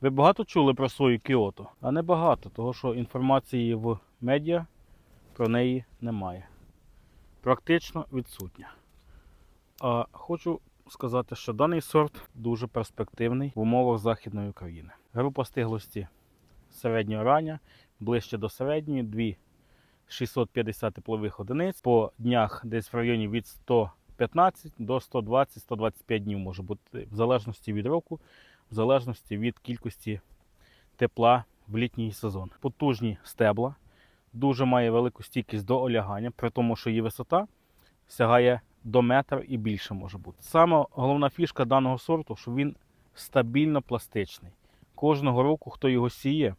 Ви багато чули про сою Кіото? А не багато, тому що інформації в медіа про неї немає. Практично відсутня. А хочу сказати, що даний сорт дуже перспективний в умовах Західної України. Група стиглості середнього рання, ближче до середньої, 2 650 теплових одиниць. По днях десь в районі від 115 до 120-125 днів може бути, в залежності від року, в залежності від кількості тепла в літній сезон. Потужні стебла, дуже має велику стійкість до олягання, при тому, що її висота сягає до метра і більше може бути. Саме головна фішка даного сорту, що він стабільно пластичний. Кожного року, хто його сіє,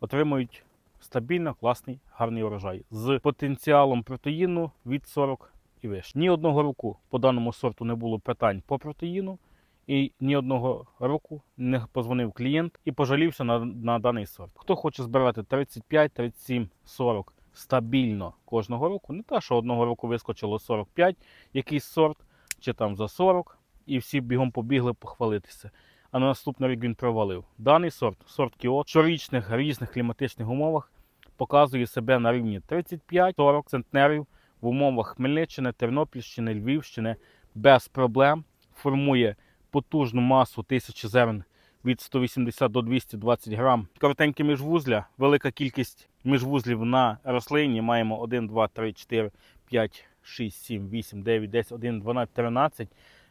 отримують стабільно класний гарний урожай з потенціалом протеїну від 40 і вище. Ні одного року по даному сорту не було питань по протеїну, і ні одного року не позвонив клієнт і пожалівся на, на даний сорт. Хто хоче збирати 35, 37, 40 стабільно кожного року, не те, що одного року вискочило 45, якийсь сорт, чи там за 40, і всі бігом побігли похвалитися. А на наступний рік він провалив. Даний сорт, сорт Кіот, в щорічних різних кліматичних умовах показує себе на рівні 35-40 центнерів в умовах Хмельниччини, Тернопільщини, Львівщини без проблем. Формує потужну масу тисячі зерен від 180 до 220 грам. Коротенькі міжвузля, велика кількість міжвузлів на рослині. Маємо 1, 2, 3, 4, 5, 6, 7, 8, 9, 10, 11, 12, 13.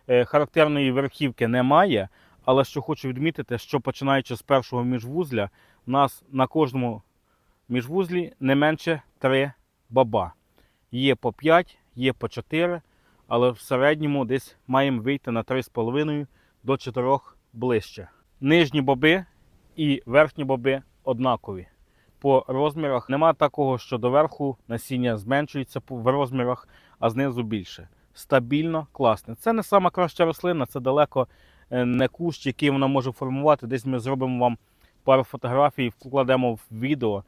Е, Характерної верхівки немає, але що хочу відмітити, що починаючи з першого міжвузля, у нас на кожному міжвузлі не менше 3 баба. Є по 5, є по 4, але в середньому десь маємо вийти на 3,5 до 4 ближче. Нижні боби і верхні боби однакові. По розмірах нема такого, що доверху насіння зменшується в розмірах, а знизу більше. Стабільно, класне. Це не сама краща рослина, це далеко е, не кущ, який вона може формувати. Десь ми зробимо вам пару фотографій, вкладемо в відео.